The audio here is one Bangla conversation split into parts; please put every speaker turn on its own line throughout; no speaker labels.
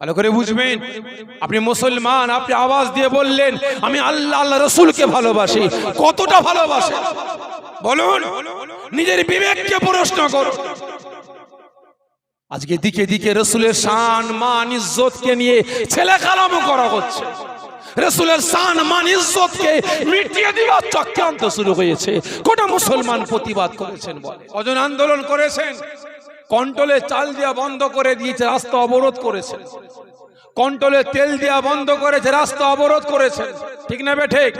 ভালো করে বুঝবেন? আপনি মুসলমান, আপনি আওয়াজ দিয়ে বললেন, আমি আল্লাহ আল্লাহ রসুলকে ভালোবাসি। কতটা ভালোবাসে? বলুন, নিজের বিবেককে প্রশ্ন করুন। আজকে দিকে দিকে রসুলের শান, মান, ইজ্জতকে নিয়ে ছেলে কালামো করা হচ্ছে। রসুলের শান, মান, ইজ্জতকে মিটিয়ে দিবার চক্রান্ত শুরু হয়েছে। কোটা মুসলমান প্রতিবাদ করেছেন বলে? কজন আন্দোলন করেছেন? কন্ট্রোলে চাল দেওয়া বন্ধ করে দিয়েছে, রাস্তা অবরোধ করেছেন কন্ট্রোলে তেল দেওয়া বন্ধ করেছে, রাস্তা অবরোধ করেছেন ঠিক না ঠিক?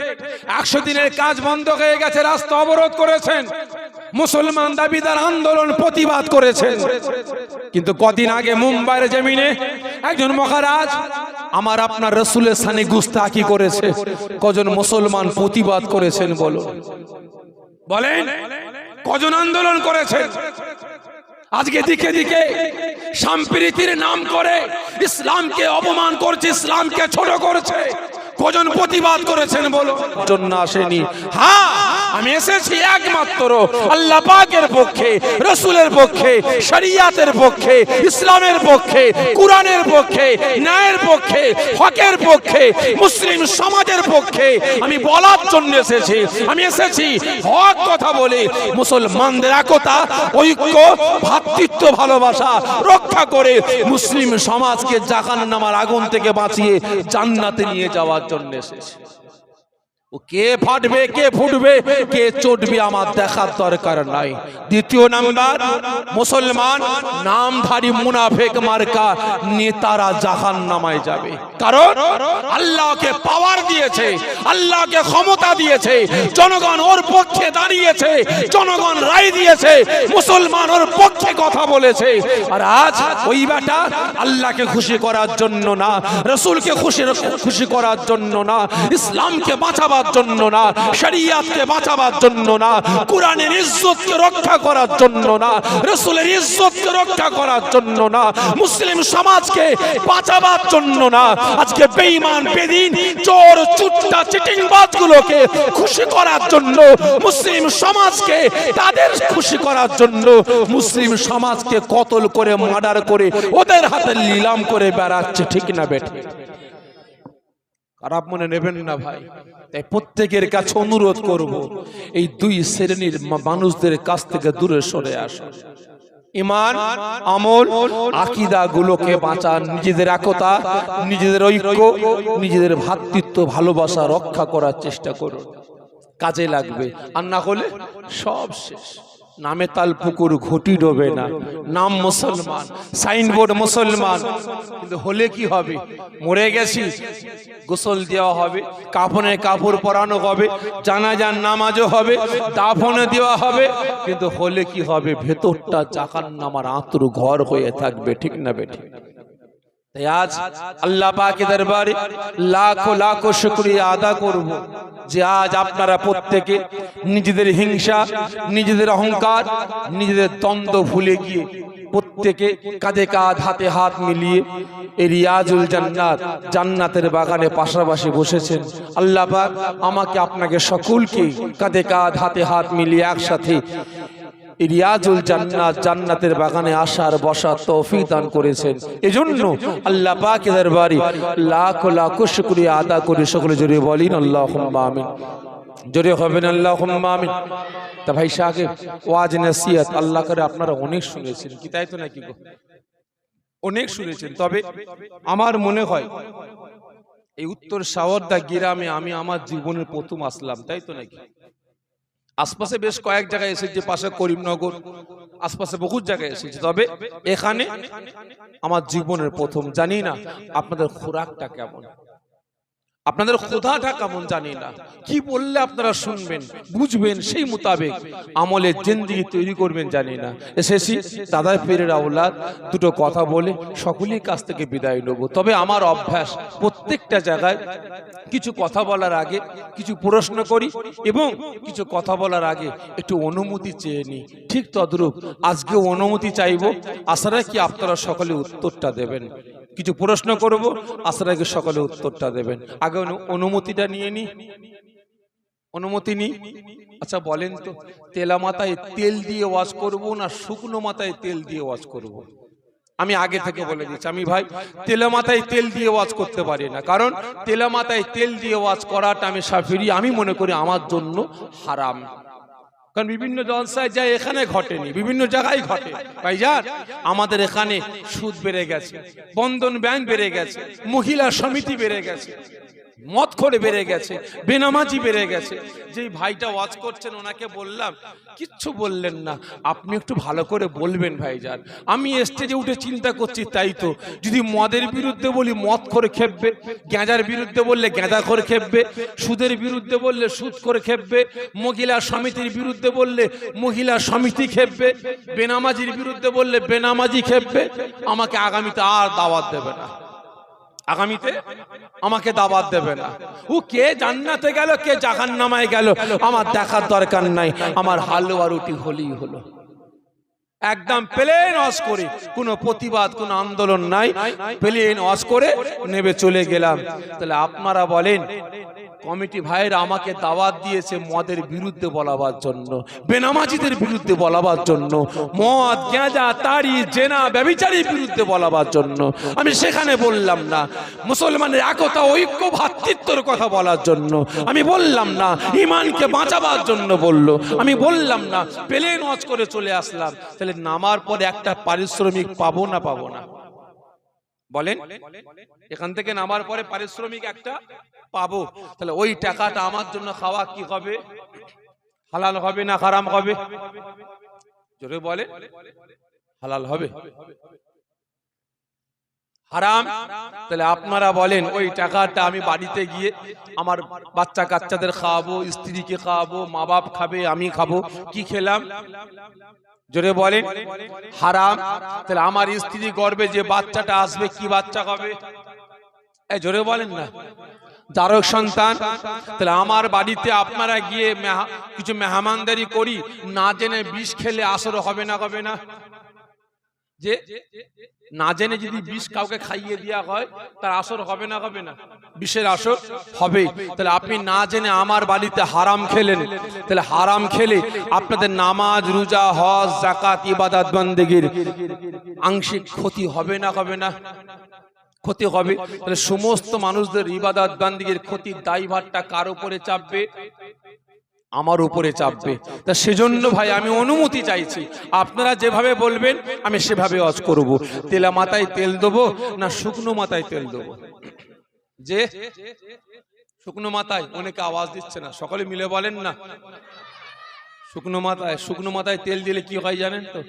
একশো দিনের কাজ বন্ধ হয়ে গেছে, রাস্তা অবরোধ করেছেন। মুসলমান দাবিদার আন্দোলন প্রতিবাদ করেছেন। কিন্তু কদিন আগে মুম্বাইয়ের জমিনে একজন মহারাজ আমার আপনার রসুলের সানে গুস্তাকি করেছে। কজন মুসলমান প্রতিবাদ করেছেন বলো বলেন, কজন আন্দোলন করেছেন? আজকে দিকে দিকে সম্প্রীতির নাম করে ইসলামকে অপমান করছে ইসলামকে ছোট করছে। কজন প্রতিবাদ করেছেন বলো? জন্য আসেনি। হ্যাঁ আমি এসেছি একমাত্র আল্লাহ পাকের পক্ষে রসুলের পক্ষে শরিয়াতের পক্ষে ইসলামের পক্ষে কোরআনের পক্ষে ন্যায়ের পক্ষে হকের পক্ষে মুসলিম সমাজের পক্ষে আমি বলার জন্য এসেছি। আমি এসেছি হক কথা বলে। মুসলমানদের একতা ঐক্য ভাতৃত্ব ভালোবাসা রক্ষা করে মুসলিম সমাজকে জাহান নামার আগুন থেকে বাঁচিয়ে জান্নাতে নিয়ে যাওয়ার জন্য এসেছি। কে ফাটবে, কে ফুটবে, কে চটবে আমার দেখার দরকার নাই। দ্বিতীয় নাম্বার, মুসলমান নামধারী মুনাফেক মার্কা নেতারা জাহান নামায় যাবে। কারণ আল্লাহকে পাওয়ার দিয়েছে, আল্লাহকে ক্ষমতা দিয়েছে, জনগণ ওর পক্ষে দাঁড়িয়েছে, জনগণ রায় দিয়েছে, মুসলমান ওর পক্ষে কথা বলেছে। আর আজ ওই বেটা আল্লাহকে খুশি করার জন্য না, রসুলকে খুশি খুশি করার জন্য না, ইসলামকে বাঁচাবার জন্য না, শরিয়াতকে বাঁচাবার জন্য না, কোরআনের ইজ্জতকে রক্ষা করার জন্য না, রসুলের ইজ্জতকে রক্ষা করার জন্য না, মুসলিম সমাজকে বাঁচাবার জন্য না, আজকে বেঈমান, বেদিন, চোর, চুট্টা, চিটিংবাজগুলোকে খুশি করার জন্য, মুসলিম সমাজকে তাদের খুশি করার জন্য, মুসলিম সমাজকে কতল করে, মার্ডার করে, ওদের হাতে নিলাম করে বেড়াচ্ছে, ঠিক না বেঠে খারাপ মনে নেবেন না ভাই। তাই প্রত্যেকের কাছে অনুরোধ করব, এই দুই শ্রেণির মানুষদের কাছ থেকে দূরে সরে আসা। ইমান, আমল আকিদা গুলোকে বাঁচান, নিজেদের একতা, নিজেদের ঐক্য, নিজেদের ভ্রাতৃত্ব ভালোবাসা রক্ষা করার চেষ্টা করুন। কাজে লাগবে, আর না হলে সব শেষ। নামে তাল পুকুর ঘটি ডোবে না। নাম মুসলমান, সাইনবোর্ড মুসলমান। কিন্তু হলে কি হবে? মরে গেছি। গোসল দেওয়া হবে কাফনে কাপড় পরানো হবে, জানাজার নামাজও হবে দাফনে দেওয়া হবে। কিন্তু হলে কি হবে? ভেতরটা জাকান নামার আঁতর ঘর হয়ে থাকবে, ঠিক না বেঠিক আজ আল্লাহ পাকে দরবারে লাখো লাখো শুক্রিয়া আদা করব। যে আজ আপনারা প্রত্যেকে নিজেদের হিংসা, নিজেদের অহংকার, নিজেদের দ্বন্দ্ব ভুলে গিয়ে প্রত্যেকে কাঁধে কাঁধ, হাতে হাত মিলিয়ে এই রিয়াজুল জান্নাত, জান্নাতের বাগানে পাশাপাশি বসেছেন। আল্লাহ আমাকে আপনাকে সকলকে কাঁধে কাঁধ, হাতে হাত মিলিয়ে একসাথে রিয়াজুল জান্নাত, জান্নাতের বাগানে আসার, বসার তৌফিক দান করেছেন। এজন্য আল্লাহ পাক দরবারে লাখ লাখ শুকরিয়া আদা করে সকলে জড়িয়ে বলেন, আল্লাহুম্মা আমিন। জোরে হবেন আল্লাহুম্মা আমিন। তা ভাই সাহেব, ওয়াজ নসিহত আল্লাহ করে আপনারা অনেক শুনেছেন, কি তাই তো নাকি গো? অনেক শুনেছেন, তবে আমার মনে হয় এই উত্তর সাওয়ারদা গ্রামে আমি আমার জীবনের প্রথম আসলাম, তাই তো নাকি? আশপাশে বেশ কয়েক জায়গায় এসেছি, পাশে করিমনগর, আশপাশে বহু জায়গায় এসেছি। তবে এখানে আমার জীবনের প্রথম, জানি না আপনাদের খোরাকটা কেমন। আপনাদের ক্ষুধাটা কেমন জানি না। কি বললে আপনারা শুনবেন, বুঝবেন সেই মোতাবেক আমলের জিন্দিগি তৈরি করবেন জানি না। এসেছি, দাদার পীরের আওলাদ, দুটো কথা বলে সকলেই কাছ থেকে বিদায় নেব। তবে আমার অভ্যাস, প্রত্যেকটা জায়গায় কিছু কথা বলার আগে কিছু প্রশ্ন করি এবং কিছু কথা বলার আগে একটু অনুমতি চেয়ে নিই। ঠিক তদ্রূপ আজকে অনুমতি চাইব, আশা রাখি আপনারা সকলে উত্তরটা দেবেন। কিছু প্রশ্ন করব আশা রাখি সকলে উত্তরটা দেবেন। আগে অনুমতিটা নিয়ে নি। অনুমতি নি? আচ্ছা বলেন তো, তেলা মাথায় তেল দিয়ে ওয়াজ করব না শুকনো মাথায় তেল দিয়ে ওয়াজ করব। আমি আগে থেকে বলে দিচ্ছি। আমি ভাই, তেলা মাথায় তেল দিয়ে ওয়াজ করতে পারি না। কারণ, তেলা মাথায় তেল দিয়ে ওয়াজ করাটা আমি সাফিরি, আমি মনে করি আমার জন্য হারাম। কারণ বিভিন্ন জলসায় যায়, এখানে ঘটেনি, বিভিন্ন জায়গায় ঘটে। ভাইজান, আমাদের এখানে সুদ বেড়ে গেছে, বন্ধন ব্যাংক বেড়ে গেছে, মহিলা সমিতি বেড়ে গেছে। মদ করে বেড়ে গেছে বেনামাজি বেড়ে গেছে। যেই ভাইটা ওয়াজ করছেন ওনাকে বললাম কিচ্ছু বললেন না আপনি একটু ভালো করে বলবেন ভাই ভাইজান। আমি স্টেজে উঠে চিন্তা করছি তাই তো। যদি মদের বিরুদ্ধে বলি মদ করে খেপবে। গ্যাঁজার বিরুদ্ধে বললে গ্যাঁজা করে খেপবে। সুদের বিরুদ্ধে বললে সুদ করে খেপবে। মহিলা সমিতির বিরুদ্ধে বললে মহিলা সমিতি খেপবে। বেনামাজির বিরুদ্ধে বললে বেনামাজি খেপবে। আমাকে আগামীতে আর দাওয়াত দেবে না। আগামীতে আমাকে দাবাত দেবে না। ও কে জান্নাতে গেল, কে জাহান নামায় গেল, আমার দেখার দরকার নাই। আমার হালুয়া রুটি হলেই হলো। একদম প্লেন অস করে, কোনো প্রতিবাদ, কোনো আন্দোলন নাই। প্লেন অস করে নেবে চলে গেলাম। তাহলে আপনারা বলেন কমিটি ভাইয়েরা আমাকে দাওয়াত দিয়েছে মদের বিরুদ্ধে বলাবার জন্য, বেনামাজিদের বিরুদ্ধে বলাবার জন্য, মদ গেঁজা তাড়ি জেনা ব্যবিচারীর বিরুদ্ধে বলাবার জন্য। আমি সেখানে বললাম না, মুসলমানের একতা, ঐক্য, ভাতৃত্বর কথা বলার জন্য। আমি বললাম না ইমানকে বাঁচাবার জন্য বলল। আমি বললাম না, প্লেন ওয়াজ করে চলে আসলাম। তাহলে নামার পরে একটা পারিশ্রমিক পাবো না পাবো না? বলেন এখান থেকে নামার পরে পারিশ্রমিক একটা পাবো। তাহলে ওই টাকাটা আমার জন্য খাওয়া কি হবে? হালাল হবে না হারাম হবে? জোরে বলে হালাল হবে? হারাম? তাহলে আপনারা বলেন ওই টাকাটা আমি বাড়িতে গিয়ে আমার বাচ্চা কাচ্চাদের খাওয়াবো স্ত্রীকে খাওয়াবো মা বাপ খাবে আমি খাব। কি খেলাম। জোরে বলেন, হারাম। তাহলে আমার স্ত্রী গর্বে যে বাচ্চাটা আসবে, কি বাচ্চা হবে? জোরে বলেন না। জারক সন্তান, তাহলে আমার বাড়িতে আপনারা গিয়ে কিছু মেহমানদারি করি, না জেনে বিষ খেলে আসর হবে না হবে না? যে না জেনে যদি বিষ কাউকে খাইয়ে দেওয়া হয়, তার আসর হবে না হবে না। বিষের আসর হবে তাহলে আপনি না জেনে আমার বাড়িতে হারাম খেলেন, তাহলে হারাম খেলে আপনাদের নামাজ, রোজা, হজ জাকাত ইবাদত, বন্দেগীর আংশিক ক্ষতি হবে না হবে না? ক্ষতি হবে। তাহলে সমস্ত মানুষদের ইবাদত, বান্দিগের ক্ষতির দায়ভারটা কার উপরে চাপবে? আমার উপরে চাপবে। তা সেজন্য ভাই, আমি অনুমতি চাইছি। আপনারা যেভাবে বলবেন, আমি সেভাবে অজ করব। তেলা মাথায় তেল দেবো, না শুকনো মাথায় তেল দেবো? যে? শুকনো মাথায়, অনেকে আওয়াজ দিচ্ছে না। সকলে মিলে বলেন না। শুকনো মাথায় শুকনো মাথায় তেল দিলে কি হয় জানেন তো?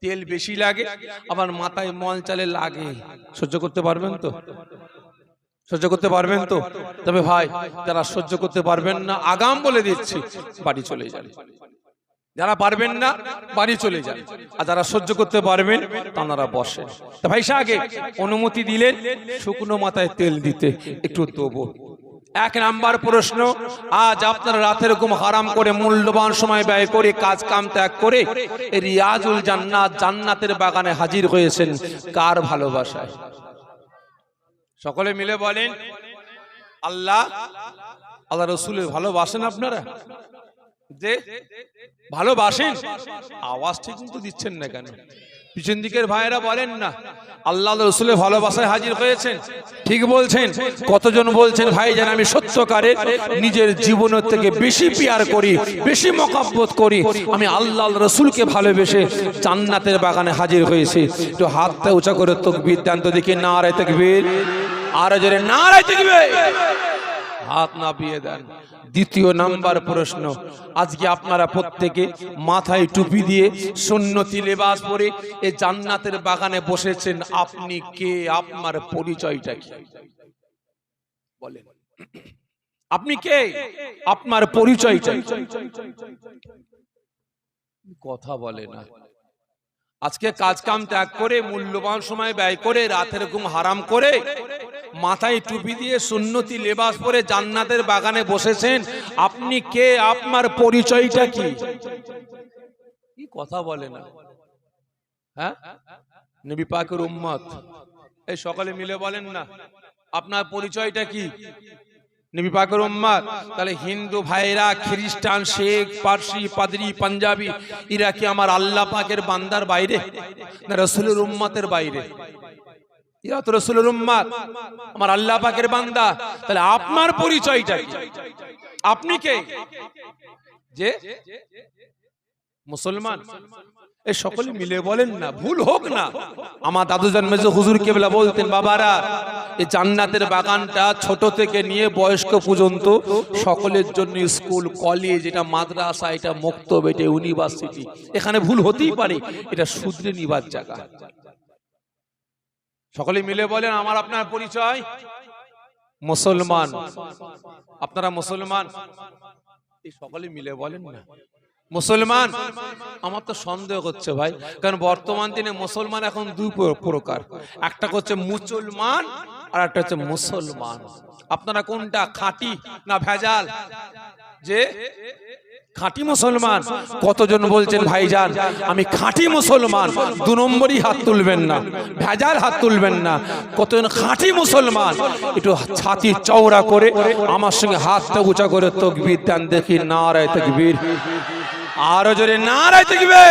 তেল বেশি লাগে, আবার মাথায় মল চালে লাগে। সহ্য করতে পারবেন তো? সহ্য করতে পারবেন তো? তবে ভাই, যারা সহ্য করতে পারবেন না, আগাম বলে দিচ্ছি, বাড়ি চলে যান। যারা পারবেন না, বাড়ি চলে যান। আর যারা সহ্য করতে পারবেন, তারা বসেন। তা ভাই আগে অনুমতি দিলেন, শুকনো মাথায় তেল দিতে, একটু দেবো। এক নাম্বার প্রশ্ন, আজ আপনারা রাতের ঘুম হারাম করে, মূল্যবান সময় ব্যয় করে, কাজ কাম ত্যাগ করে রিয়াজুল জান্নাত জান্নাতের বাগানে হাজির হয়েছেন কার ভালোবাসায়? সকলে মিলে বলেন, আল্লাহ আল্লাহ রসুলের ভালোবাসেন আপনারা? যে ভালোবাসেন, আওয়াজ ঠিক মতো দিচ্ছেন না কেন? পিছন দিকের ভাইয়েরা বলেন না, আল্লাহ রসুলের ভালোবাসায় হাজির হয়েছেন। ঠিক বলছেন, কতজন বলছেন, ভাই যেন আমি সত্যকারে নিজের জীবনের থেকে বেশি পিয়ার করি, বেশি মকাব্বত করি। আমি আল্লাহ রসুলকে ভালোবেসে জান্নাতের বাগানে হাজির হয়েছি। একটু হাতটা উঁচা করে তকবির দেন তো দেখি না আড়াই তকবির। আর হাত না বিয়ে দেন। দ্বিতীয় নাম্বার প্রশ্ন, আজকে আপনারা প্রত্যেকে মাথায় টুপি দিয়ে সুন্নতি লেবাস পরে এই জান্নাতের বাগানে বসেছেন, আপনি কে? আপনার পরিচয়টা কি? বলেন। আপনি কে? আপনার পরিচয়টা কথা বলে না। আজকে কাজ কাম ত্যাগ করে, মূল্যবান সময় ব্যয় করে, রাতের ঘুম হারাম করে মাথায় টুপি দিয়ে সুন্নতি লেবাস পরে জান্নাতের বাগানে বসেছেন, আপনি কে? আপনার পরিচয়টা কি? কথা বলে না? হ্যাঁ? নবী পাকের উম্মত। এই সকালে মিলে বলেন না, আপনার পরিচয়টা কি? নবী পাকের উম্মাদ তাহলে হিন্দু, ভাইরা, খ্রিস্টান, শেখ, পার্সি, পাদরি, পাঞ্জাবি, এরা কি আমার আল্লাহ পাকের বান্দার বাইরে? না রসুলের উম্মাতের বাইরে? তো রসুলের উম্মাদ। আমার আল্লাহ পাকের বান্দা। তাহলে আপনার পরিচয়টা আপনি কে? যে মুসলমান। এই সকলে মিলে বলেন না, ভুল হোক না। আমার দাদু জন্মেছে হুজুর কেবলা বলতেন, বাবারা, এই জান্নাতের বাগানটা ছোট থেকে নিয়ে বয়স্ক পর্যন্ত সকলের জন্য স্কুল, কলেজ, এটা মাদ্রাসা, এটা মক্তব, এটা ইউনিভার্সিটি। এখানে ভুল হতেই পারে। এটা শুধরে নিবার জায়গা। সকলে মিলে বলেন, আমার আপনার পরিচয়। মুসলমান। আপনারা মুসলমান? সকলে মিলে বলেন না। মুসলমান? আমার তো সন্দেহ হচ্ছে ভাই, কারণ বর্তমান দিনে মুসলমান এখন দুই প্র- প্রকার। একটা হচ্ছে মুসলমান, আর একটা হচ্ছে মুসলমান। আপনারা কোনটা, খাঁটি না ভেজাল? যে খাঁটি মুসলমান। কতজন বলছেন, ভাইজান, আমি খাঁটি মুসলমান। দু নম্বরই হাত তুলবেন না, ভেজাল হাত তুলবেন না। কতজন খাঁটি মুসলমান? একটু ছাতি চওড়া করে আমার সঙ্গে হাতটা উঁচা করে তকবির দেন দেখি না নারায় তকবির। আরও জোরে, নারায় তকবে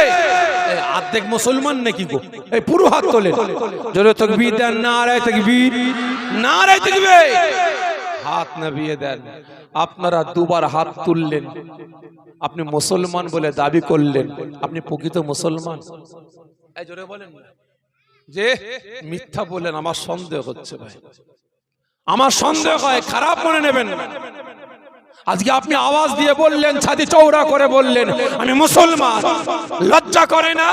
অর্ধেক মুসলমান নাকি গো? এই পুরো হাত তোলে জোরে তকবির দেন, নারায় তকবির, নারায় তকবে হাত নাবিয়ে দেন। আপনারা দুবার হাত তুললেন। আপনি মুসলমান বলে দাবি করলেন। আপনি প্রকৃত মুসলমান? যে মিথ্যা বললেন, আমার সন্দেহ হচ্ছে ভাই। আমার সন্দেহ হয়, খারাপ মনে নেবেন। আজকে আপনি আওয়াজ দিয়ে বললেন ছাতি চৌড়া করে বললেন, আমি মুসলমান। লজ্জা করে না?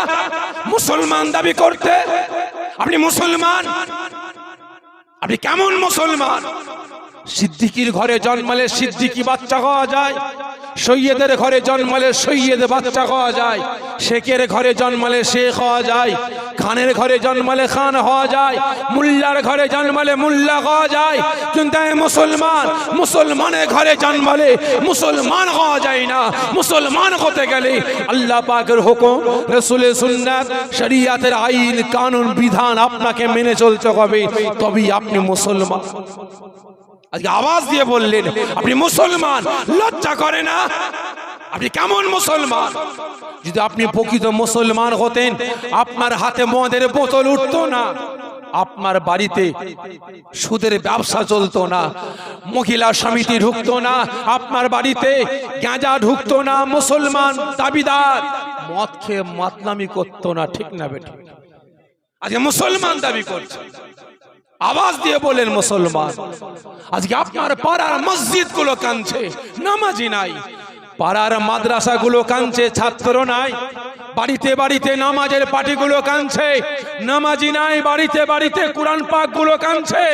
মুসলমান দাবি করতে? আপনি মুসলমান? আপনি কেমন মুসলমান? সিদ্দিকির ঘরে জন্মালে সিদ্দিকি বাচ্চা হওয়া যায়, সৈয়দের ঘরে জন্মালে সৈয়দ বাচ্চা হওয়া যায়, শেখের ঘরে জন্মালে শেখ হওয়া যায়, খানের ঘরে জন্মালে খান হওয়া যায়, মুল্লার ঘরে জন্মালে মুল্লা হওয়া যায়। কিন্তু মুসলমান, মুসলমানের ঘরে জন্মালে মুসলমান হওয়া যায় না। মুসলমান হতে গেলে আল্লাহ পাকের হুকুম, রসুলের সুন্নাত, শরিয়াতের আইন, কানুন, বিধান আপনাকে মেনে চলতে হবে, তবেই আপনি মুসলমান। আজকে আওয়াজ দিয়ে বললেন, আপনি মুসলমান, লজ্জা করে না? আপনি কেমন মুসলমান? যদি আপনি প্রকৃত মুসলমান হতেন, আপনার হাতে মদের বোতল উঠতো না, আপনার বাড়িতে সুদের ব্যবসা চলতো না, মহিলা সমিতি ঢুকতো না, আপনার বাড়িতে গাঁজা ঢুকতো না, মুসলমান দাবিদার, মদ খেয়ে মাতলামি করতো না। ঠিক না বেঠিক আজকে মুসলমান দাবি করছে। আওয়াজ দিয়ে বলেন মুসলমান, আজকে আপনার পাড়ার মসজিদগুলো কাঁদছে নামাজি নাই। পাড়ার মাদ্রাসা গুলো কাঁদছে ছাত্র নাই। বাড়িতে বাড়িতে নামাজের পার্টিগুলো কাঁদছে, নামাজি নাই, বাড়িতে বাড়িতে কোরআন পাকগুলো কাঁদছে।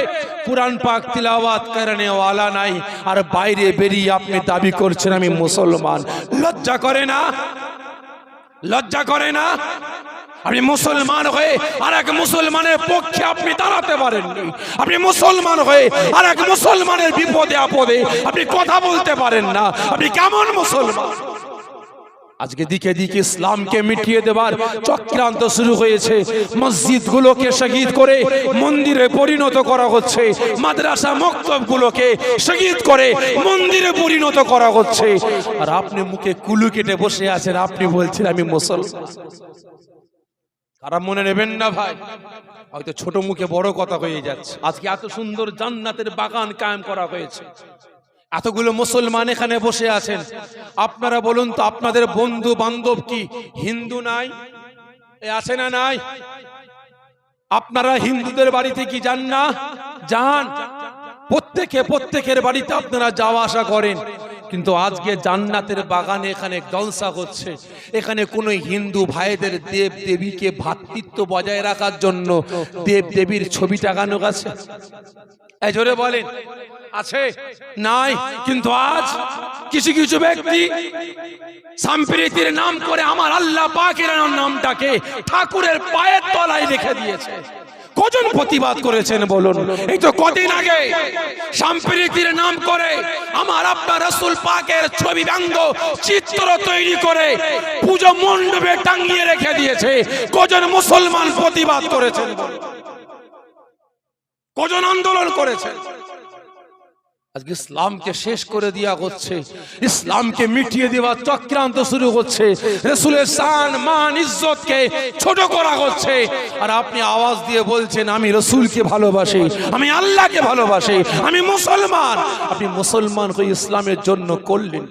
কোরআন পাক তিলাওয়াত করনে ওয়ালা নাই, আর বাইরে বেরিয়ে আপনি দাবি করছেন, আমি মুসলমান। লজ্জা করে না? লজ্জা করে না? আপনি মুসলমান হয়ে আর এক মুসলমানের পক্ষে আপনি দাঁড়াতে পারেননি। আপনি মুসলমান হয়ে আর এক মুসলমানের বিপদে আপদে আপনি কথা বলতে পারেন না। আপনি কেমন মুসলমান? আজকে দিকে দিকে ইসলামকে মিটিয়ে দেবার চক্রান্ত শুরু হয়েছে। মসজিদগুলোকে শহীদ করে মন্দিরে পরিণত করা হচ্ছে। মাদ্রাসা মক্তবগুলোকে শহীদ করে মন্দিরে পরিণত করা হচ্ছে। আর আপনি মুখে কুলু কেটে বসে আছেন, আপনি বলছেন, আমি মুসলমান। খারাপ মনে নেবেন না ভাই। হয়তো ছোট মুখে বড় কথা হয়ে যাচ্ছে। আজকে এত সুন্দর জান্নাতের বাগান কায়েম করা হয়েছে। এতগুলো মুসলমান এখানে বসে আছেন। আপনারা বলুন তো, আপনাদের বন্ধু বান্ধব কি হিন্দু নাই? আছে না নাই? আপনারা হিন্দুদের বাড়িতে কি যান না? যান। প্রত্যেকে প্রত্যেকের বাড়িতে আপনারা যাওয়া আসা করেন। কিন্তু আজকে জান্নাতের বাগানে এখানে জলসা হচ্ছে। এখানে কোনো হিন্দু ভাইদের দেব দেবীকে ভ্রাতৃত্ব বজায় রাখার জন্য দেব দেবীর ছবি আছে। এই জোরে বলেন, আছে? নাই? কিন্তু আজ কিছু কিছু ব্যক্তি সম্প্রীতির নাম করে আমার আল্লাহ পাকের নামটাকে ঠাকুরের পায়ের তলায় রেখে দিয়েছে। কজন প্রতিবাদ করেছেন বলুন? এই তো কদিন আগে সাম্প্রীতির নাম করে আমার আপনার রসুল পাকের ছবি ব্যঙ্গ চিত্র তৈরি করে পুজো মণ্ডপে টাঙ্গিয়ে রেখে দিয়েছে। কজন মুসলমান প্রতিবাদ করেছেন কজন আন্দোলন করেছেন? আজকে ইসলামকে শেষ করে দেওয়া হচ্ছে। ইসলামকে মিটিয়ে দেওয়ার চক্রান্ত শুরু হচ্ছে। রসুলের সান মান ইজ্জতকে ছোট করা হচ্ছে। আর আপনি আওয়াজ দিয়ে বলছেন আমি রসুলকে ভালোবাসি আমি আল্লাহকে ভালোবাসি আমি মুসলমান। আপনি মুসলমান হয়ে ইসলামের জন্য করলেন?